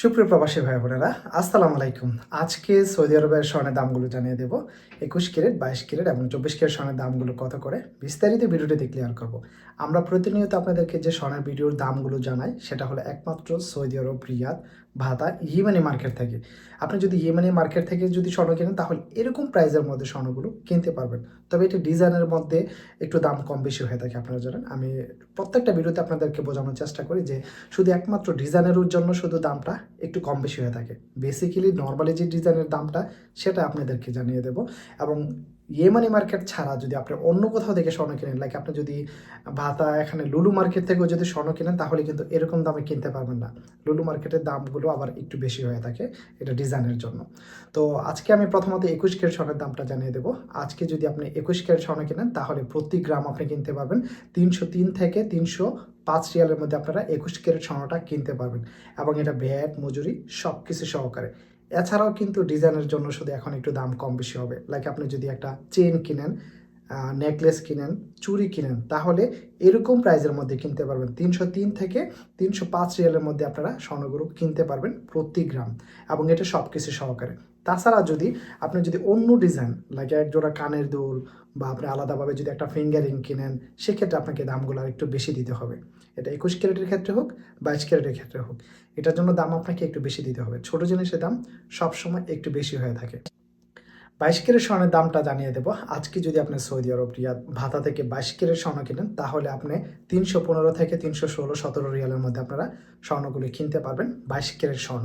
সুপ্রিয় প্রবাসী ভাই বোনেরা, আসসালামু আলাইকুম। আজকে সৌদি আরবের স্বর্ণের দামগুলো জানিয়ে দেব। একুশ ক্যারেট, বাইশ ক্যারেট এবং চব্বিশ ক্যারেট স্বর্ণের দামগুলো কত করে? বিস্তারিত ভিডিওটিতে ক্লিয়ার করব। আমরা প্রতিনিয়ত আপনাদেরকে যে স্বর্ণের ভিডিওর দামগুলো জানাই, সেটা হলো একমাত্র সৌদি আরব, রিয়াদ ভাতা ইয়েমানি মার্কেট থেকে। আপনি যদি ইয়েমানি মার্কেট থেকে যদি স্বর্ণ কেনেন, তাহলে এরকম প্রাইসের মধ্যে স্বর্ণগুলো কিনতে পারবেন। তবে এটা ডিজাইনের মধ্যে একটু দাম কম বেশি হয়ে থাকে, আপনারা জানেন। আমি প্রত্যেকটা ভিডিওতে আপনাদেরকে বোঝানোর চেষ্টা করি যে শুধু একমাত্র ডিজাইনের জন্য শুধু দামটা একটু কম বেশি হয়ে থাকে। বেসিক্যালি নর্মালি যে ডিজাইনের দামটা, সেটা আপনাদেরকে জানিয়ে দেব। এবং ইয়েমানি মার্কেট ছাড়া যদি আপনি অন্য কোথাও থেকে স্বর্ণ কিনেন লাইক আপনি যদি ভাতা এখানে লুলু মার্কেট থেকেও যদি স্বর্ণ কিনেন, তাহলে কিন্তু এরকম দামে কিনতে পারবেন না। লুলু মার্কেটের দামগুলো আবার একটু বেশি হয়ে থাকে এটা ডিজাইনের জন্য। তো আজকে আমি প্রথমত একুশ ক্যারেট স্বর্ণের দামটা জানিয়ে দেবো। আজকে যদি আপনি একুশ ক্যারেট স্বর্ণ কিনেন, তাহলে প্রতি গ্রাম আপনি কিনতে পারবেন তিনশো তিন থেকে তিনশো পাঁচ রিয়ালের মধ্যে আপনারা একুশ ক্যারেট স্বর্ণটা কিনতে পারবেন। এবং এটা ভ্যাট মজুরি সব কিছু সহকারে। এছাড়াও কিন্তু ডিজাইনের জন্য শুধু এখন একটু দাম কম বেশি হবে। লাইক আপনি যদি একটা চেন কিনেন নেকলেস কিনেন চুরি কিনেন, তাহলে এরকম প্রাইজের মধ্যে কিনতে পারবেন। তিনশো তিন থেকে তিনশো পাঁচ রিয়ালের মধ্যে আপনারা স্বর্ণগুলো কিনতে পারবেন প্রতি গ্রাম এবং এটা সব কিছু সহকারে। তাছাড়া যদি আপনি যদি অন্য ডিজাইন লাইক এক জোড়া কানের দুল বা আপনি আলাদাভাবে যদি একটা ফিঙ্গারিং কিনেন, সেক্ষেত্রে আপনাকে দামগুলো আর একটু বেশি দিতে হবে। এটা একুশ ক্যারেটের ক্ষেত্রে হোক, বাইশ ক্যারেটের ক্ষেত্রে হোক। এটার জন্য দাম আপনাকে একটু বেশি দিতে হবে। ছোট জিনিসের দাম সবসময় একটু বেশি হয়ে থাকে। বাইশ কেরের স্বর্ণের দামটা জানিয়ে দেবো। আজকে যদি আপনি সৌদি আরব, রিয়াদ ভাতা থেকে বাইশ কেরের স্বর্ণ কিনেন, তাহলে আপনি তিনশো পনেরো থেকে তিনশো ষোলো, সতেরো রিয়ালের মধ্যে আপনারা স্বর্ণগুলি কিনতে পারবেন, বাইশ কেরের স্বর্ণ।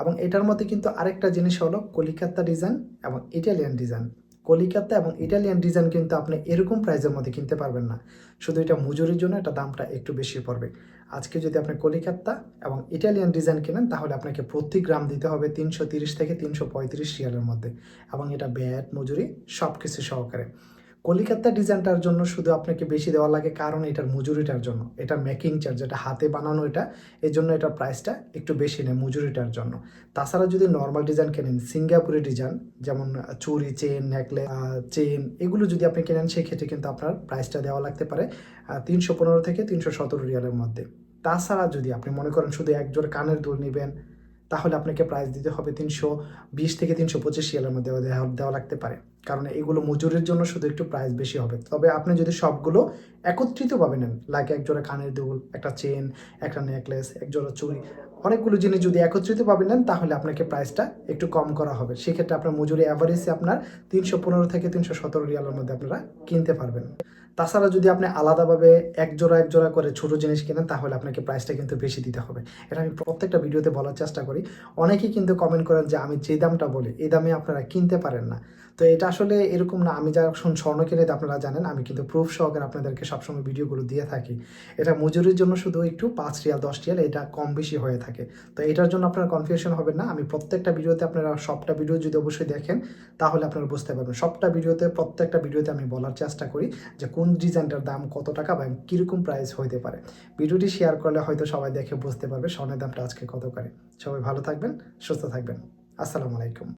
এবং এটার মধ্যে কিন্তু আরেকটা জিনিস হলো কলিকাতা ডিজাইন এবং ইটালিয়ান ডিজাইন। কলিকাতা এবং ইটালিয়ান ডিজাইন কিন্তু আপনি এরকম প্রাইজের মধ্যে কিনতে পারবেন না। শুধু এটা মজুরির জন্য এটা দামটা একটু বেশি পড়বে। আজকে যদি আপনি কলিকাতা এবং ইটালিয়ান ডিজাইন কেনেন, তাহলে আপনাকে প্রতি গ্রাম দিতে হবে তিনশো তিরিশ থেকে তিনশো পঁয়ত্রিশ রিয়ালের মধ্যে এবং এটা ব্যাট, মজুরি সব কিছু সহকারে। কলিকাতা ডিজাইনটার জন্য শুধু আপনাকে বেশি দেওয়া লাগে, কারণ এটার মজুরিটার জন্য। এটা মেকিং চার্জ এটা হাতে বানানো এটা এই জন্য এটার প্রাইসটা একটু বেশি নেয় মজুরিটার জন্য। তাছাড়া যদি নর্মাল ডিজাইন কেনেন সিঙ্গাপুরি ডিজাইন যেমন চুরি চেন নেকলে চেন এগুলো যদি আপনি কেনেন, সেক্ষেত্রে কিন্তু আপনার প্রাইসটা দেওয়া লাগতে পারে তিনশো পনেরো থেকে তিনশো সতেরো রিয়ালের মধ্যে। তাছাড়া যদি আপনি মনে করেন শুধু একজোড় কানের দুল নেবেন তাহলে আপনাকে প্রাইস দিতে হবে তিনশো বিশ থেকে তিনশো পঁচিশ রিয়ালের মধ্যে দেওয়া দেওয়া লাগতে পারে। কারণ এগুলো মজুরির জন্য শুধু একটু প্রাইস বেশি হবে। তবে আপনি যদি সবগুলো একত্রিতভাবে নেন লাইক একজোড়া কানের দুল, একটা চেন একটা নেকলেস একজোড়া চুড়ি অনেকগুলো জিনিস যদি একত্রিতভাবে নেন, তাহলে আপনাকে প্রাইসটা একটু কম করা হবে। সেক্ষেত্রে আপনার মজুরি অ্যাভারেজে আপনার তিনশো পনেরো থেকে তিনশো সতেরো রিয়ালের মধ্যে আপনারা কিনতে পারবেন। তাছাড়া যদি আপনি আলাদাভাবে এক জোড়া এক জোড়া করে ছোটো জিনিস কেনেন, তাহলে আপনাকে প্রাইসটা কিন্তু বেশি দিতে হবে। এটা আমি প্রত্যেকটা ভিডিওতে বলার চেষ্টা করি। অনেকেই কিন্তু কমেন্ট করেন যে, আমি যে দামটা বলি এই দামে আপনারা কিনতে পারেন না। তো এটা আসলে এরকম না, আমি যখন স্বর্ণ কিনে আপনারা জানেন, আমি কিন্তু প্রুফ সহকারে আপনাদেরকে সবসময় ভিডিওগুলো দিয়ে থাকি। এটা মজুরির জন্য শুধু একটু পাঁচ রিয়াল, দশ রিয়াল, এটা কম বেশি হয়ে থাকে। তো এটার জন্য আপনার কনফিউশন হবে না, আমি প্রত্যেকটা ভিডিওতে আপনারা সবটা ভিডিও যদি অবশ্যই দেখেন, তাহলে আপনারা বুঝতে পারবেন। সবটা ভিডিওতে, প্রত্যেকটা ভিডিওতে আমি বলার চেষ্টা করি যে কোন ডিজাইনটার দাম কত টাকা বা কীরকম প্রাইস হইতে পারে। ভিডিওটি শেয়ার করলে হয়তো সবাই দেখে বুঝতে পারবে স্বর্ণের দামটা আজকে কত করে। সবাই ভালো থাকবেন, সুস্থ থাকবেন। আসসালামু আলাইকুম।